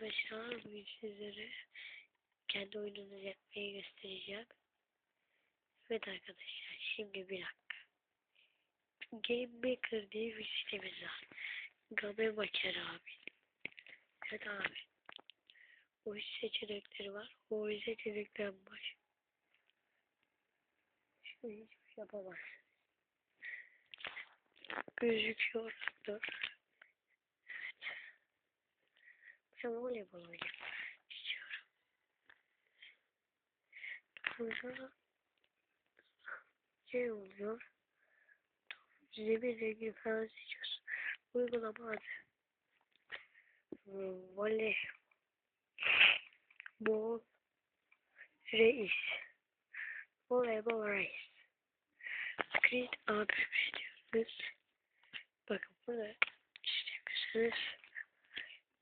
arkadaşlar bugün sizlere kendi oyununuzu yapmayı göstereceğim. Evet arkadaşlar şimdi bir dakika. Game Maker diye bir sitemiz var. Game Maker abi. Evet abi. Oyun seçenekleri var. Oyun seçeneklerin baş. Şimdi hiçbir şey yapamazsın. Gözüküyor. Dur. Evet. Ben voleybol oynamak istiyorum. Burada şey oluyor. Zemin rengi falan seçiyorsun. Uygulama adı. Voley. Bol. Reis. Voleybol reis. Screen ABB diyoruz. Bakın burada işte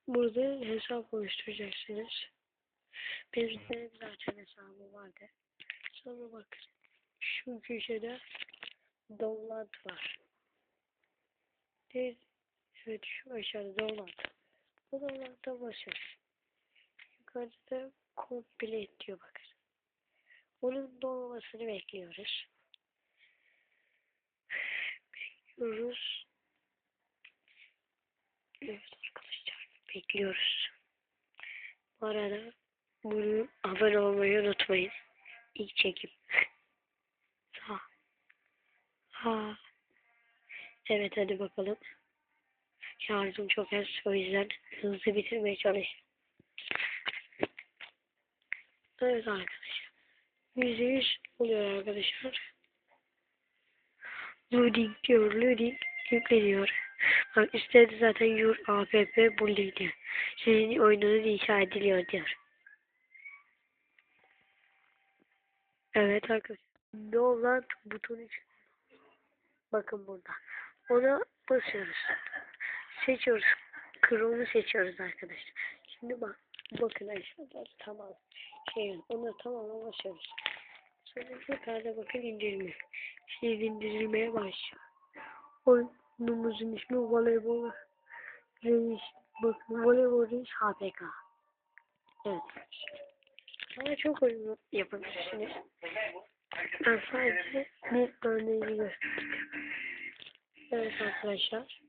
Burada hesap oluşturacaksınız. Benim de zaten hesabım vardı. Sonra bakın. Şu köşede download var. Değil. Evet şu aşağıda download. Bu download'a basıyoruz. Yukarıda da complete diyor bakın. Onun dolmasını bekliyoruz. Bekliyoruz. Evet arkadaşlar bekliyoruz. Bu arada bunu abone olmayı unutmayın. İlk çekim. Ha. Ha. Evet hadi bakalım. Şarjım çok az o yüzden hızlı bitirmeye çalışıyorum. Evet arkadaşlar. Yüzde yüz oluyor arkadaşlar. Loading diyor. Loading yükleniyor. Bak zaten your app bully diyor. Senin oyununun inşa ediliyor diyor. Evet arkadaşlar. Download butonu. Bakın burada. Ona basıyoruz. Seçiyoruz. Chrome'u seçiyoruz arkadaşlar. Şimdi bak. Bakın aşağıda tamam. Şey, ona tamama basıyoruz. Sonra yukarıda bakın indirme. Şey indirilmeye başlıyor. Oyunumuzun ismi voleybol reis. Bakın voleybol reis HPK. Evet. Ama çok oyun yapabilirsiniz. Ben sadece bir örneğini. Evet arkadaşlar.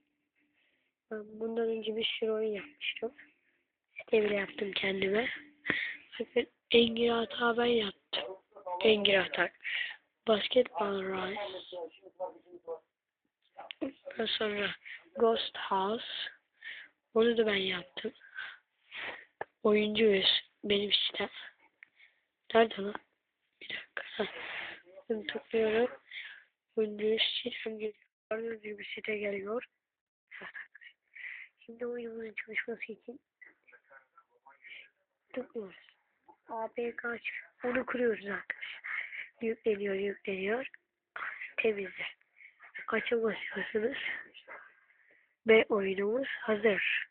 Ben bundan önce bir sürü oyun yapmıştım. Site bile yaptım kendime. Bakın Engin Hata ben yaptım. Engin Hata. Basketball Rise. Ondan sonra Ghost House. Onu da ben yaptım. Oyuncuyuz. Benim sitem. Nerede lan? Bir dakika. Bunu tıklıyorum. Oyuncuyuz. Sitem geliyor. Gördüğünüz gibi site geliyor. Şimdi oyunumuzun çalışması için tıklıyoruz. APK. Onu kuruyoruz arkadaşlar. Yükleniyor, yükleniyor. Temizle. Kaça basıyorsunuz? Ve oyunumuz hazır.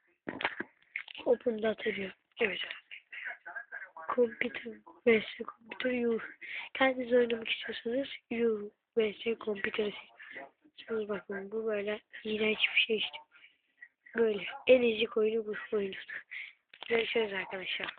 Open data diyor. Evet. Computer vs Computer You. Kendiniz oynamak istiyorsanız You vs Computer Şimdi bakın bu böyle iğrenç bir şey işte. Böyle. En ezik oyunu bu oyunun. Görüşürüz arkadaşlar.